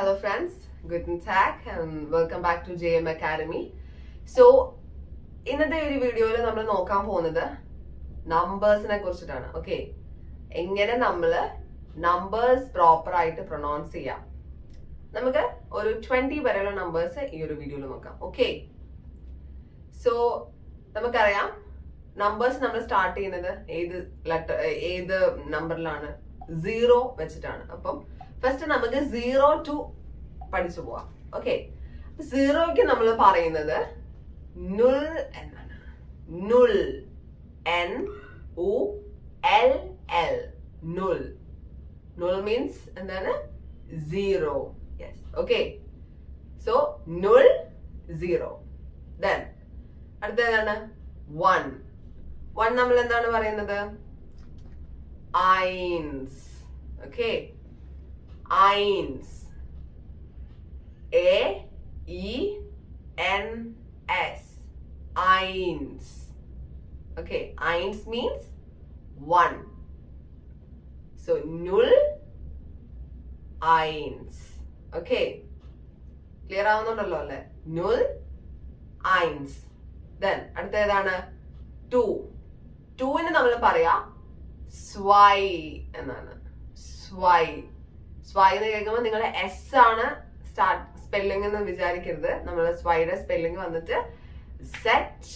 Hello friends, good Tag and welcome back to JM Academy. So ഇന്നത്തെ ഒരു വീഡിയോയിൽ നമ്മൾ നോക്കാൻ പോകുന്നത് നമ്പേഴ്സിനെ കുറിച്ചിട്ടാണ്. ഓക്കെ എങ്ങനെ നമ്മൾ നമ്പേഴ്സ് പ്രോപ്പർ ആയിട്ട് പ്രൊനൗൺസ് ചെയ്യാം? നമുക്ക് ഒരു ട്വന്റി വരെയുള്ള നമ്പേഴ്സ് ഈ ഒരു വീഡിയോയിൽ നോക്കാം. ഓക്കെ സോ നമുക്കറിയാം നമ്പേഴ്സ് നമ്മൾ സ്റ്റാർട്ട് ചെയ്യുന്നത് ഏത് ലെറ്റർ ഏത് നമ്പറിലാണ് സീറോ വെച്ചിട്ടാണ്. അപ്പം ഫസ്റ്റ് നമുക്ക് സീറോ ടു പഠിച്ചു പോവാം. ഓക്കെ സീറോയ്ക്ക് നമ്മൾ പറയുന്നത് നുൾ എന്നാണ്. നുൾ എൻ ഉ എൽ എൽ നുൾ നുൾ മീൻസ് എന്താണ്? സീറോ യെസ് ഓക്കെ സോ നുൾ സീറോ ദെൻ അടുത്ത ഏതാണ്? വൺ വൺ നമ്മൾ എന്താണ് പറയുന്നത്? ഐൻസ് ഓക്കെ ഐൻസ് എ ഇ എൻ എസ് ഐൻസ് ഓക്കെ ഐൻസ് മീൻസ് വൺ സോ നുൾ ഐൻസ് ഓക്കെ ക്ലിയർ ആവുന്നുണ്ടല്ലോ അല്ലെ? നുൾ ഐൻസ് ദെൻ അടുത്ത ഏതാണ് ടു ടുവിന് നമ്മൾ പറയാ സ്വൈ എന്നാണ്. സ്വൈ സ്വൈ എന്ന് കേൾക്കുമ്പോൾ നിങ്ങൾ എസ് ആണ് സ്റ്റാർട്ട് സ്പെല്ലിംഗ് എന്ന് വിചാരിക്കരുത്. നമ്മൾ സ്വൈയുടെ സ്പെല്ലിംഗ് വന്നിട്ട് സെറ്റ്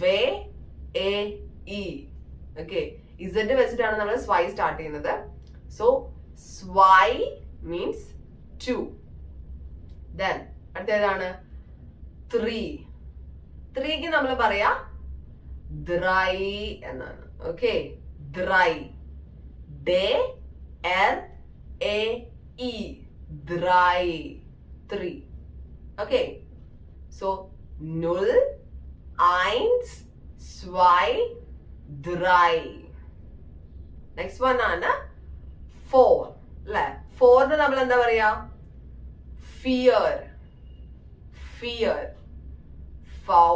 വേ എ ഇ ഓക്കെ ഇസഡ് വെച്ചിട്ടാണ് നമ്മൾ സ്വൈ സ്റ്റാർട്ട് ചെയ്യുന്നത്. സോ സ്വൈ മീൻസ് ടു ദെൻ അടുത്തേതാണ് ത്രീ ത്രീക്ക് നമ്മൾ പറയാ ദ്രൈ എന്നാണ്. ഓക്കെ ദ്രൈ ഡേ എർ എ ഇ ദ്രൈ ത്രീ ഓക്കെ സോ നുൾ ഐൻസ് സ്വൈ ദ്രൈ നെക്സ്റ്റ് വൺ ആണ് ഫോർ അല്ലെ? ഫോറിന് നമ്മൾ എന്താ പറയാ? ഫിയർ ഫിയർ ഫൗ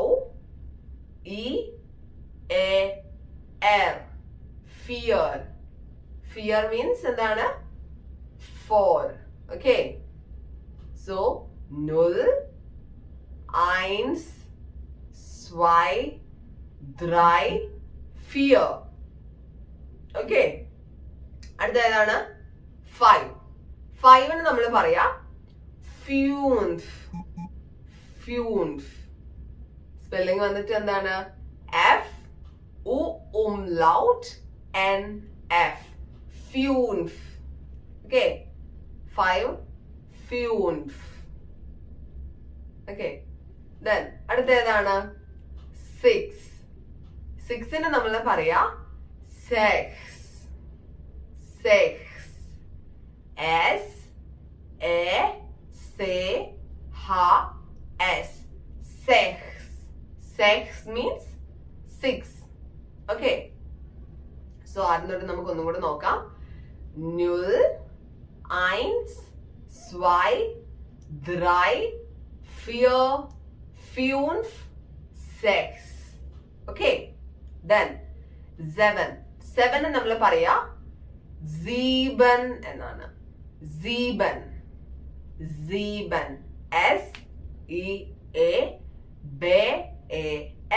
ഇ എ എർ ഫിയർ ഫിയർ മീൻസ് എന്താണ്? Four Okay. So, null, eins, zwei, drei, vier. Okay അടുത്ത ഏതാണ്? ഫൈവ് ഫൈവിന് നമ്മൾ പറയാ ഫ്യൂൻഫ് ഫ്യൂൻഫ് സ്പെല്ലിംഗ് വന്നിട്ട് എന്താണ്? എഫ് ഉ ഉം ലൗട്ട് എൻ എഫ് ഫ്യൂൻഫ് ഓക്കെ ഫൈവ് ഫ്യൂൻഫ് ഓക്കെ ദെൻ അടുത്ത ഏതാണ് സിക്സ് സിക്സിന് നമ്മൾ പറയാ സെക്സ് സെക്സ് എസ് എ സെ ഹ എസ് സെക്സ് സെക്സ് മീൻസ് സിക്സ് ഓക്കെ സോ ആദ്യം നമുക്ക് ഒന്നും കൂടെ നോക്കാം. ന്യൂൽ ഐൻസ് സ്വൈ ദ്രൈ ഫിയർ ഫ്യൂൻഫ് സെക്സ് ഓക്കെ ദെൻ seven. സെവന് നമ്മൾ പറയാ സീബൻ എന്നാണ്. സീബൻ സീബൻ എസ് ഇ എ ബെ എ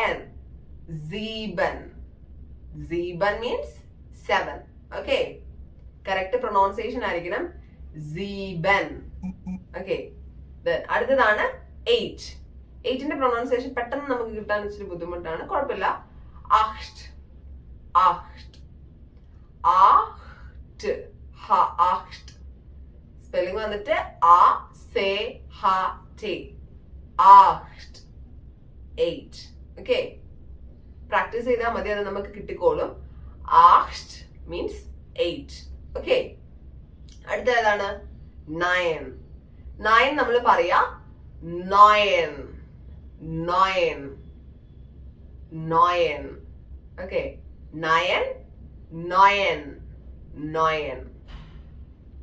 എൻ സീബൻ സീബൻ means seven okay correct pronunciation ആയിരിക്കണം. അടുത്തതാണ് എയ്റ്റ് എയ്റ്റിന്റെ പ്രൊണൗൺസിയേഷൻ പെട്ടെന്ന് നമുക്ക് കിട്ടാൻ ഇച്ചിരി ബുദ്ധിമുട്ടാണ്. കുഴപ്പമില്ല. ആഹ്റ്റ് സ്പെല്ലിംഗ് വന്നിട്ട് ആ സേ ഹ പ്രാക്ടീസ് ചെയ്താൽ മതി അത് നമുക്ക് കിട്ടിക്കോളും. ആഹ്റ്റ് മീൻസ് എയ്റ്റ് ഓക്കെ അടുത്ത ഏതാണ് നയൻ. നയൻ നമ്മൾ പറയാ നോയൻ. നോയൻ. നോയൻ. ഓക്കെ. നയൻ നോയൻ നോയൻ.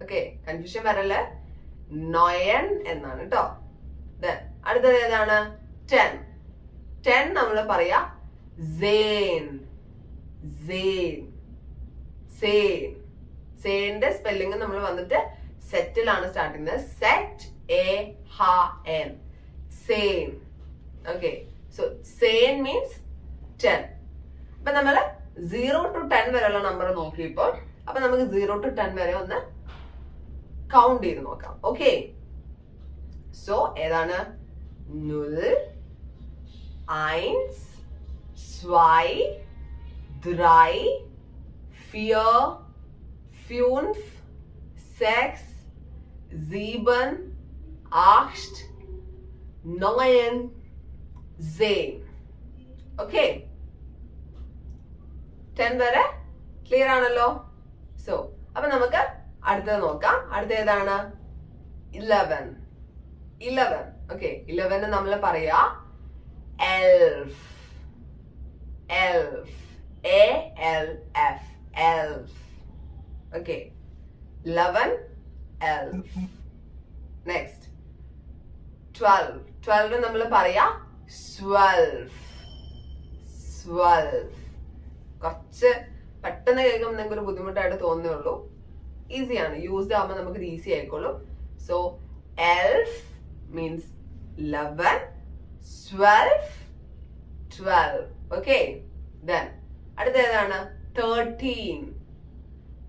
ഓക്കെ. കൺഫ്യൂഷൻ വരല്ലേ? നോയൻ എന്നാണ് കേട്ടോ അടുത്തത് ഏതാണ്? ടെൻ. ടെൻ നമ്മൾ പറയാ സേൻ. സേൻ. സേൻ. സേന്റെ സ്പെല്ലിംഗ് നമ്മൾ വന്നിട്ട് സെറ്റിലാണ് സ്റ്റാർട്ട് ചെയ്യുന്നത്. സെറ്റ് എ ഹ എൻ സെയിം ഓക്കെ സോ സെയിം മീൻസ് ടെൻ അപ്പൊ നമ്മൾ സീറോ ടു ടെൻ വരെയുള്ള നമ്പർ നോക്കിയപ്പോൾ അപ്പൊ നമുക്ക് സീറോ ടു ടെൻ വരെ ഒന്ന് കൗണ്ട് ചെയ്ത് നോക്കാം. ഓക്കെ സോ ഏതാണ്? നുൽ eins, zwei, drei, vier, fünf, sechs, sieben, acht, neun, zehn. Okay. Ten വരെ? ക്ലിയർ ആണല്ലോ? സോ അപ്പൊ നമുക്ക് അടുത്തത് നോക്കാം. അടുത്ത ഏതാണ്? ഇലവൻ ഇലവൻ ഓക്കെ ഇലവന് നമ്മൾ പറയാ എൽഫ് എൽഫ് a l f. Elf. Okay 11 elf. Next. 12 12 നമ്മൾ പറയാ swelf swelf കുറച്ച് പെട്ടെന്ന് കേൾക്കുമ്പോൾ നിങ്ങൾക്ക് ഒരു ബുദ്ധിമുട്ടായിട്ട് തോന്നുന്നുള്ളൂ. ഈസിയാണ് യൂസ്ഡ് ആകുമ്പോൾ നമുക്ക് ഈസി ആയിക്കോളും. So എൽഫ് means eleven twelve twelve okay then അടുത്ത ഏതാണ് തേർട്ടീൻ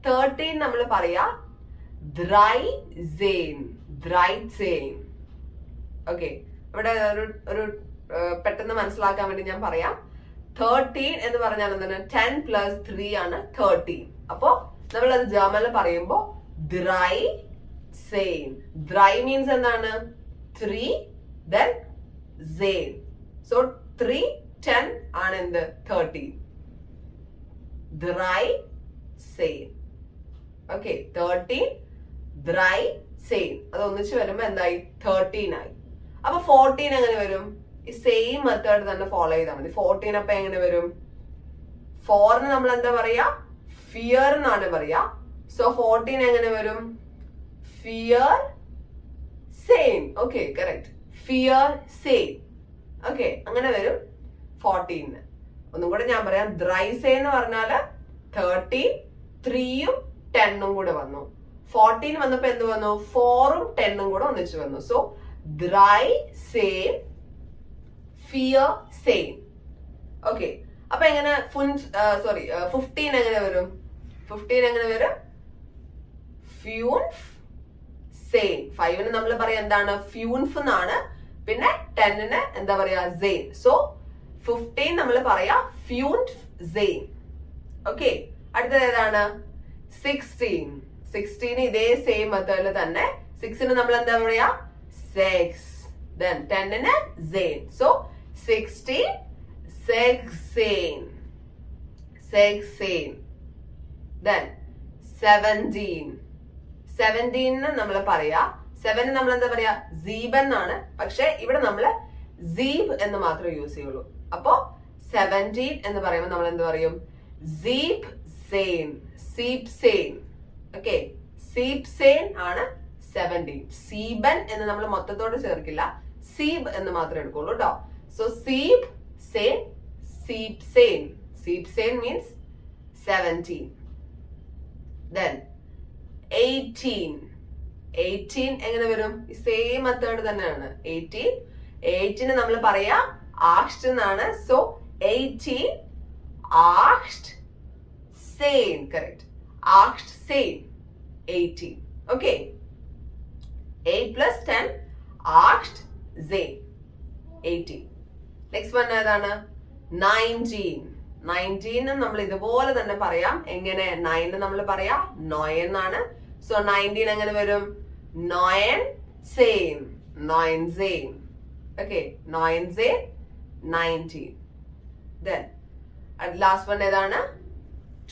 തേർട്ടീൻ നമ്മൾ പറയാ ദ്രൈ സെയിൻ ദ്രൈ സെയിൻ ഓക്കെ ഇവിടെ ഒരു ഒരു പെട്ടെന്ന് മനസ്സിലാക്കാൻ വേണ്ടി ഞാൻ പറയാം. തേർട്ടീൻ എന്ന് പറഞ്ഞാൽ എന്താണ്? ടെൻ പ്ലസ് ത്രീ ആണ് തേർട്ടീൻ അപ്പോ നമ്മൾ അത് ജർമ്മനിൽ പറയുമ്പോ ദ്രൈ സെയിൻ ദ്രൈ മീൻസ് എന്താണ്? ത്രീ ദെൻ സെയിൻ സോ ത്രീ ടെൻ ആണ് എന്ത്? തേർട്ടീൻ ദ്രൈ സെയിൻ ഓക്കെ തേർട്ടീൻ ദ്രൈ സെയിം അത് ഒന്നിച്ച് വരുമ്പോ എന്തായി? തേർട്ടീൻ ആയി. അപ്പൊ ഫോർട്ടീൻ എങ്ങനെ വരും? ഈ സെയിം മെത്തേഡ് തന്നെ ഫോളോ ചെയ്താൽ മതി. ഫോർട്ടീൻ അപ്പൊ എങ്ങനെ വരും? ഫോറിന് നമ്മൾ എന്താ പറയാ? ഫിയർ എന്നാണ് പറയാ. സോ ഫോർട്ടീൻ എങ്ങനെ വരും? ഫിയർ സെയിം ഓക്കെ കറക്റ്റ് ഫിയർ സെയിം ഓക്കെ അങ്ങനെ വരും ഫോർട്ടീന് ഒന്നും കൂടെ ഞാൻ പറയാം. ദ്രൈസേ എന്ന് പറഞ്ഞാൽ തേർട്ടീൻ ത്രീയും ടെണ്ണും കൂടെ വന്നു. ഫോർട്ടീൻ വന്നപ്പോ എന്ത് വന്നു? ഫോറും ടെണ്ണും കൂടെ ഒന്നിച്ച് വന്നു. സോ ദ്രൈ സെയിം ഫിയർ സെയിം ഓക്കെ അപ്പൊ എങ്ങനെ ഫുൻ സോറി ഫിഫ്റ്റീൻ എങ്ങനെ വരും? ഫിഫ്റ്റീൻ എങ്ങനെ വരും? ഫ്യൂൺഫ് സെയിം ഫൈവിന് നമ്മൾ പറയാം എന്താണ്? ഫ്യൂൺഫ് എന്നാണ്. പിന്നെ ടെന്നിന് എന്താ പറയാ? സെയിൻ സോ ഫിഫ്റ്റീൻ നമ്മൾ പറയാ ഫ്യൂൺ സെയിൻ ഓക്കെ അടുത്തത് ഏതാണ്? സിക്സ്റ്റീൻ സിക്സ്റ്റീൻ ഇതേ സെയിം മെത്തേഡിൽ തന്നെ. സിക്സിന് നമ്മൾ എന്താ പറയാ സെക്സ് ടെന്നിന് സെയിൻ സോ സിക്സ്റ്റീൻ സെക്സെയിൻ സെക്സെയിൻ ദെൻ സെവന്റീൻ സെവന്റീന് നമ്മൾ പറയാ. സെവന് നമ്മൾ എന്താ പറയാ? സീബ് എന്നാണ്. പക്ഷെ ഇവിടെ നമ്മൾ സീബ് എന്ന് മാത്രമേ യൂസ് ചെയ്യുള്ളൂ. അപ്പോ സെവന്റീൻ എന്ന് പറയുമ്പോൾ നമ്മൾ എന്ത് പറയും? സീബ് സെയിൻ സീപ് സെയിൻ ഓക്കെ സീപ് സെയിൻ ആണ് സെവന്റീൻ സീബൻ എന്ന് നമ്മൾ മൊത്തത്തോട് ചേർക്കില്ല. സീബ് എന്ന് മാത്രമേ എടുക്കുള്ളൂ കേട്ടോ സോ സീബ് സെയിൻ സീപ് സെയിൻ സീപ് സെയിൻ means seventeen then eighteen eighteen എങ്ങനെ വരും? സെയിം മെത്തേഡ് തന്നെയാണ്. എയ്റ്റീൻ എയ്റ്റീന് നമ്മൾ പറയാ ആഷ്ട് എന്നാണ്. സോ എയ്റ്റീൻ ആഷ്ട് സെയിം Correct. Asked same eighteen okay eight plus ten ആഷ്ട് സെയിം എയ്റ്റീൻ നെക്സ്റ്റ് വൺ ഏതാണ്? നയന്റീൻ നയന്റീന് നമ്മൾ ഇതുപോലെ തന്നെ പറയാം. എങ്ങനെ? നയന് നമ്മൾ പറയാം നോയൻ എന്നാണ്. സോ നയന്റീൻ എങ്ങനെ വരും? നോയൻ സെയിം നോയൻ സെയിം ഓക്കെ നോയൻ സെയിം നയന്റീൻ ദെൻ ലാസ്റ്റ് വൺ ഏതാണ്?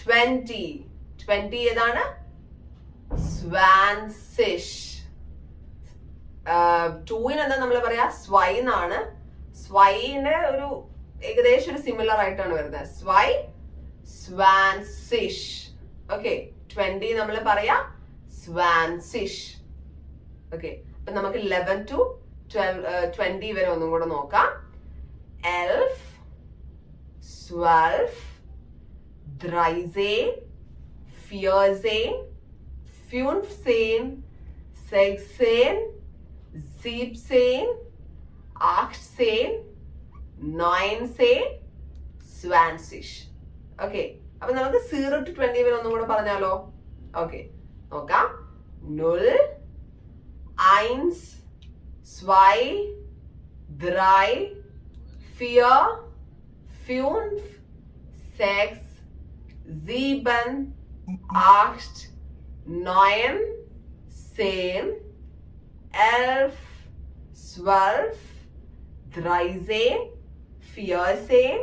ട്വന്റി. ട്വന്റി ഏതാണ്? സ്വാൻസിഷ്. ടൂവിനെന്താ നമ്മൾ പറയാ? സ്വൈ എന്നാണ് സ്വൈന്റെ ഒരു ഏകദേശം ഒരു സിമിലർ ആയിട്ടാണ് വരുന്നത്. സ്വൈ സ്വാൻസിഷ്. ഓക്കെ ട്വന്റി നമ്മൾ പറയാ സ്വാൻസിഷ്. ഓക്കെ അപ്പൊ നമുക്ക് ലെവൻ ടു ട്വന്റി വരെ ഒന്നും കൂടെ നോക്കാം. എൽഫ് സ്വൽഫ് ദ്രൈസേൻ ഫിയർസേൻ ഫ്യൂൺഫ്സേൻ സെക്സേൻ siebzehn, achtzehn, neunzehn, zwanzig. Okay അപ്പൊ നമുക്ക് സീറോ ടു ട്വന്റി വരെ ഒന്നും കൂടെ പറഞ്ഞാലോ ഓക്കെ നോക്കാം നുൾ eins, zwei, drei, vier, fünf, sechs, sieben, acht, neun, zehn, elf, zwölf, dreizehn, vierzehn,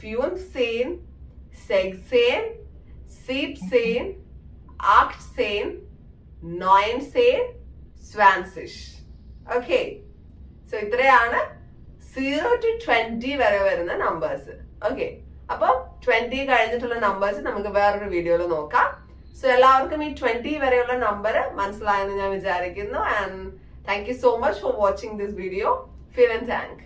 fünfzehn, sechzehn, siebzehn, achtzehn, neunzehn, സ്വാൻസിഷ് okay so ഇത്രയാണ് സീറോ ടു ട്വന്റി വരെ വരുന്ന നമ്പേഴ്സ് ഓക്കെ അപ്പൊ ട്വന്റി കഴിഞ്ഞിട്ടുള്ള നമ്പേഴ്സ് നമുക്ക് വേറൊരു വീഡിയോയിൽ നോക്കാം. സോ എല്ലാവർക്കും ഈ ട്വന്റി വരെയുള്ള നമ്പർ മനസ്സിലായെന്ന് ഞാൻ വിചാരിക്കുന്നു. And thank you so much for watching this video fill and thank